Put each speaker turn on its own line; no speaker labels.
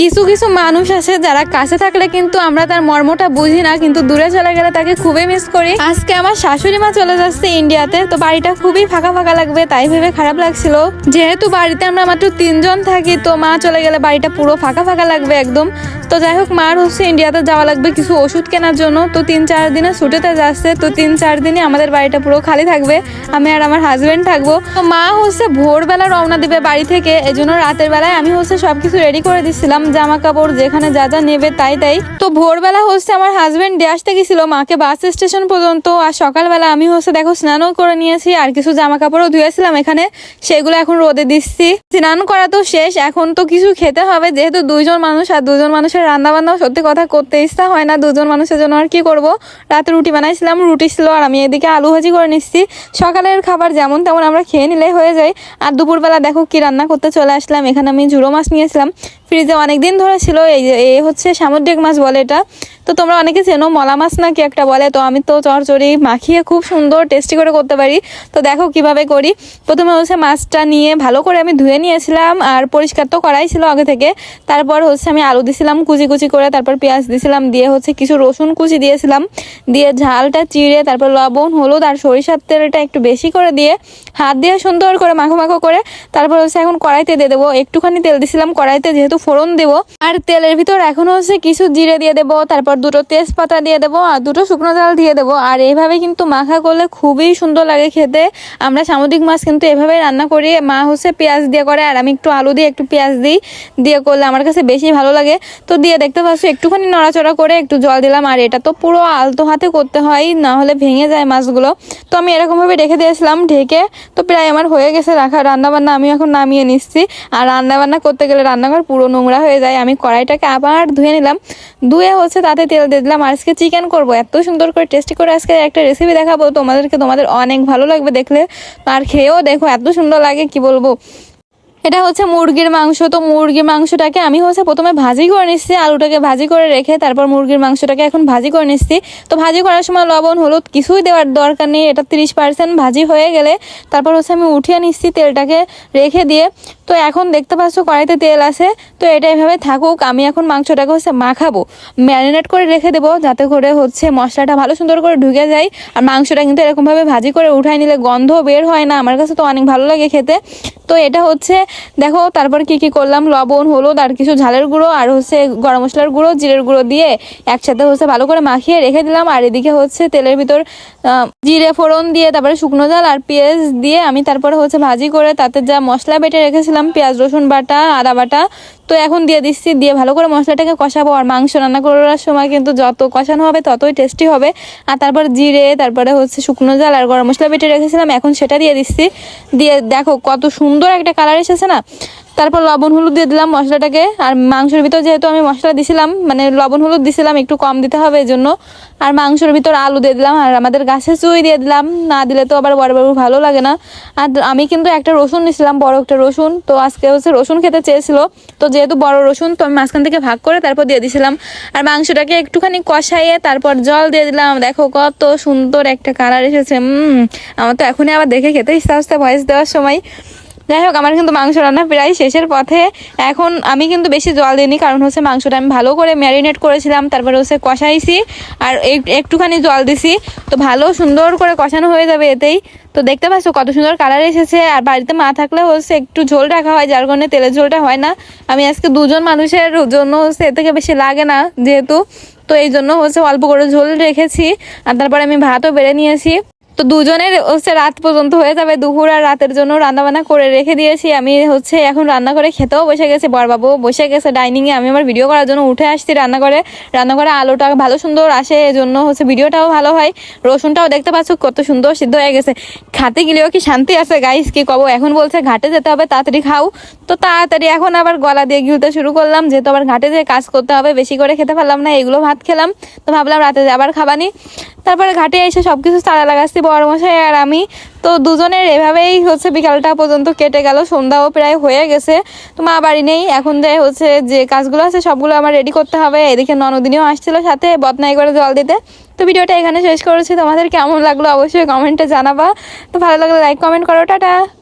কিছু কিছু মানুষ আছে যারা কাছে থাকলে কিন্তু আমরা তার মর্মটা বুঝি না, কিন্তু দূরে চলে গেলে তাকে খুবই মিস করি। আজকে আমার শাশুড়ি মা চলে যাচ্ছে ইন্ডিয়াতে, তো বাড়িটা খুবই ফাঁকা ফাঁকা লাগবে, তাই ভেবে খারাপ লাগছিল। যেহেতু বাড়িতে আমরা মাত্র তিনজন থাকি, তো মা চলে গেলে বাড়িটা পুরো ফাঁকা ফাঁকা লাগবে একদম। তো যাই হোক, মার হচ্ছে ইন্ডিয়াতে যাওয়া লাগবে কিছু ওষুধ কেনার জন্য। তো তিন চার দিনে ছুটিতে যাচ্ছে, তো তিন চার দিনে আমাদের বাড়িটা পুরো খালি থাকবে। আমি আর আমার হাজব্যান্ড থাকব। তো মা হচ্ছে ভোরবেলা রওনা দিবে বাড়ি থেকে এই জন্য রাতের বেলায় আমি হচ্ছে সবকিছু রেডি করে দিচ্ছিলাম জামা কাপড় যেখানে যা যা নেবে তাই তাই। তো ভোরবেলা হচ্ছে আমার হাজবেন্ড দিয়ে আসতে গেছিল, মাকে বাস স্টেশন পর্যন্ত। আর সকালবেলা আমি হচ্ছে দেখো স্নানও করে নিয়েছি, আর কিছু জামা কাপড়ও ধুয়েছিলাম এখানে, সেগুলো এখন রোদে দিচ্ছি। স্নান করা তো শেষ, এখন তো কিছু খেতে হবে, যেহেতু দুইজন মানুষ, আর দুজন মানুষের রান্না বান্নাও সত্যি কথা করতে ইচ্ছা হয় না দুজন মানুষের জন্য আর কি করব? রাতে রুটি বানাইছিলাম, রুটি ছিল, আর আমি এদিকে আলু ভাজি করে নিচ্ছি। সকালের খাবার যেমন তেমন আমরা খেয়ে নিলেই হয়ে যায়। আর দুপুরবেলা দেখো কি রান্না করতে চলে আসলাম, এখানে আমি ঝুড়ো মাছ নিয়েছিলাম। ফ্রিজে অনেক দিন ধরে ছিল এই হচ্ছে সামুদ্রিক মাছ বলে এটা। তো তোমরা অনেকে চেনো মলা মাছ না কি একটা বলে? তো আমি তো চরচড়ি মাখিয়ে খুব সুন্দর টেস্টি করে করতে পারি। তো দেখো কীভাবে করি। প্রথমে হচ্ছে মাছটা নিয়ে ভালো করে আমি ধুয়ে নিয়েছিলাম আর পরিষ্কার তো করাই ছিল আগে থেকে। তারপর হচ্ছে আমি আলু দিছিলাম কুচি কুচি করে, তারপর পেঁয়াজ দিছিলাম, দিয়ে হচ্ছে কিছু রসুন কুচি দিয়েছিলাম। দিয়ে ঝালটা চিড়ে, তারপর লবণ, হলুদ আর সরিষার তেলটা একটু বেশি করে দিয়ে হাত দিয়ে সুন্দর করে মাখো মাখো করে তারপর হচ্ছে এখন কড়াইতে দিয়ে দেবো। একটুখানি তেল দিছিলাম, কড়াইতে যেহেতু ফোড়ন দেবো। আর তেলের ভিতর এখন হচ্ছে কিছু জিরে দিয়ে দেবো, তারপর দুটো তেজপাতা দিয়ে দেবো আর দুটো শুকনো জাল দিয়ে দেবো। আর এইভাবে কিন্তু মাখা করলে খুবই সুন্দর লাগে খেতে। আমরা সামুদ্রিক মাছ কিন্তু এভাবে রান্না করি। মা হচ্ছে পেঁয়াজ দিয়ে করে আর আমি একটু আলু দিয়ে একটু পেঁয়াজ দিই। দিয়ে করলে আমার কাছে বেশি ভালো লাগে। তো দিয়ে দেখতে পাচ্ছ, একটুখানি নড়াচড়া করে একটু জল দিলাম। আর এটা তো পুরো আলতো হাতে করতে হয়, না হলে ভেঙে যায় মাছগুলো। তো আমি এরকমভাবে রেখে দিয়েছিলাম ঢেকে। তো প্রায় আমার হয়ে গেছে রাখা। রান্নাবান্না আমি এখন নামিয়ে নিচ্ছি। আর রান্নাবান্না করতে গেলে রান্নাঘর পুরো নোংরা হয়ে যায়। আমি কড়াইটাকে আবার ধুয়ে নিলাম। ধুয়ে হচ্ছে তাতে তেল দিয়ে দিলাম। আর আজকে চিকেন করব। এত সুন্দর করে টেস্টি করে আজকে একটা রেসিপি দেখাবো। তোমাদেরকে তোমাদের অনেক ভালো লাগবে দেখলে। আর খেয়েও দেখো, এত সুন্দর লাগে, কি বলব? এটা হচ্ছে মুরগির মাংস। তো মুরগির মাংসটাকে আমি হচ্ছে প্রথমে ভাজি করে নিচ্ছি। আলুটাকে ভাজি করে রেখে তারপর মুরগির মাংসটাকে এখন ভাজি করে নিচ্ছি। তো ভাজি করার সময় লবণ, হলুদ কিছুই দেওয়ার দরকার নেই। এটা তিরিশ পার্সেন্ট ভাজি হয়ে গেলে তারপর হচ্ছে আমি উঠিয়ে নিচ্ছি তেলটাকে রেখে দিয়ে। তো এখন দেখতে পাচ্ছ কড়াইতে তেল আছে, তো এটা এভাবে থাকুক, আমি এখন মাংসটাকে হচ্ছে মাখাবো। ম্যারিনেট করে রেখে দেবো, যাতে করে হচ্ছে মশলাটা ভালো সুন্দর করে ঢুকে যায়, আর মাংসটা কিন্তু এরকমভাবে ভাজি করে উঠাই নিলে গন্ধ বের হয় না, আমার কাছে তো অনেক ভালো লাগে খেতে। তো এটা হচ্ছে, দেখো, তারপর কি কি করলাম, লবণ, হলুদ, আর কিছু ঝালের গুঁড়ো, আর হচ্ছে গরম মশলার গুঁড়ো, জিরের গুঁড়ো দিয়ে একসাথে হচ্ছে ভালো করে মাখিয়ে রেখে দিলাম, আর এদিকে হচ্ছে তেলের ভিতর জিরে ফোড়ন দিয়ে তারপরে শুকনো ঝাল আর পেঁয়াজ দিয়ে আমি তারপরে হচ্ছে ভাজি করে তাতে যা মশলা বেটে রেখেছিলাম পেঁয়াজ, রসুন বাটা, আদা বাটা। তো এখন দিয়ে দিচ্ছি, দিয়ে ভালো করে মশলাটাকে কষাবো। আর মাংস রান্না করার সময় কিন্তু যত কষানো হবে, ততই টেস্টি হবে। আর তারপর জিরে, তারপরে হচ্ছে শুকনো জাল আর গরম মশলা বেটে রেখেছিলাম, এখন সেটা দিয়ে দিচ্ছি। দিয়ে দেখো কত সুন্দর একটা কালার এসেছে না? তারপর লবণ হলুদ দিয়ে দিলাম মশলাটাকে। আর মাংসের ভিতর যেহেতু আমি মশলা দিছিলাম মানে লবণ হলুদ দিছিলাম, একটু কম দিতে হবে এই জন্য আর মাংসের ভিতর আলু দিয়ে দিলাম, আর আমাদের গাছের চুই দিয়ে দিলাম। না দিলে তো আবার বড় বড় ভালো লাগে না। আর আমি কিন্তু একটা রসুন নিছিলাম, বড় একটা রসুন। তো আজকে হচ্ছে রসুন খেতে চেয়েছিল। তো যেহেতু বড় রসুন, তো আমি মাঝখান থেকে ভাগ করে তারপর দিয়ে দিছিলাম। আর মাংসটাকে একটুখানি কষাইয়ে তারপর জল দিয়ে দিলাম। দেখো কত সুন্দর একটা কালার এসেছে। আমার তো এখনই আবার দেখে খেতে ইচ্ছা হচ্ছে ভয়েস দেওয়ার সময়। যাই হোক, আমার কিন্তু মাংস রান্না প্রায় শেষের পথে। এখন আমি কিন্তু বেশি জল দিইনি, কারণ হচ্ছে মাংসটা আমি ভালো করে ম্যারিনেট করেছিলাম, তারপরে হচ্ছে কষাইছি আর একটুখানি জল দিছি। তো ভালো সুন্দর করে কষানো হয়ে যাবে এতেই। তো দেখতে পাচ্ছ কত সুন্দর কালার এসেছে, আর বাড়িতে মা থাকলে হচ্ছে একটু ঝোল রাখা হয়, যার কারণে তেলের ঝোলটা হয় না। আমি আজকে দুজন মানুষের জন্য হচ্ছে এ থেকে বেশি লাগে না, যেহেতু। তো এই জন্য হচ্ছে অল্প করে ঝোল রেখেছি, আর তারপরে আমি ভাতও বেড়ে নিয়েছি। তো দুজনের হচ্ছে রাত পর্যন্ত হয়ে যাবে। দুপুর আর রাতের জন্য রান্না বান্না করে রেখে দিয়েছি। আমি হচ্ছে এখন রান্না করে খেতেও বসে গেছে বরবাবু বসে গেছে ডাইনিং এ। আমি আমার ভিডিও করার জন্য উঠে আসছি রান্না করে রান্না করে আলোটা ভালো সুন্দর আসে, এজন্য হচ্ছে ভিডিওটাও ভালো হয়। রসুনটাও দেখতে পাচ্ছ কত সুন্দর সিদ্ধ হয়ে গেছে। খাতে গেলেও কি শান্তি আছে গাইস কি কব? এখন বলছে ঘাটে যেতে হবে, তাড়াতাড়ি খাও। তো তাড়াতাড়ি এখন আবার গলা দিয়ে গিলতে শুরু করলাম, যেহেতু আবার ঘাটে যেয়ে কাজ করতে হবে, বেশি করে খেতে পারলাম না, এগুলো ভাত খেলাম। তো ভাবলাম রাতে আবার খাবানি। তারপরে ঘাটে এসে সবকিছু তাড়া লাগাচ্ছি বড় মশাই আর আমি, তো দুজনের এভাবেই হচ্ছে বিকালটা পর্যন্ত কেটে গেল, সন্ধ্যাও প্রায় হয়ে গেছে। তো মা বাড়ি নেই, এখন যে হচ্ছে যে কাজগুলো আছে সবগুলো আমার রেডি করতে হবে। এদিকে ননদিনীও আসছিল সাথে বদনাই করে জল দিতে। তো ভিডিওটা এখানে শেষ করেছি, তোমাদের কেমন লাগল অবশ্যই কমেন্টে জানাবা। তো ভালো লাগলে লাইক কমেন্ট করো, টাটা।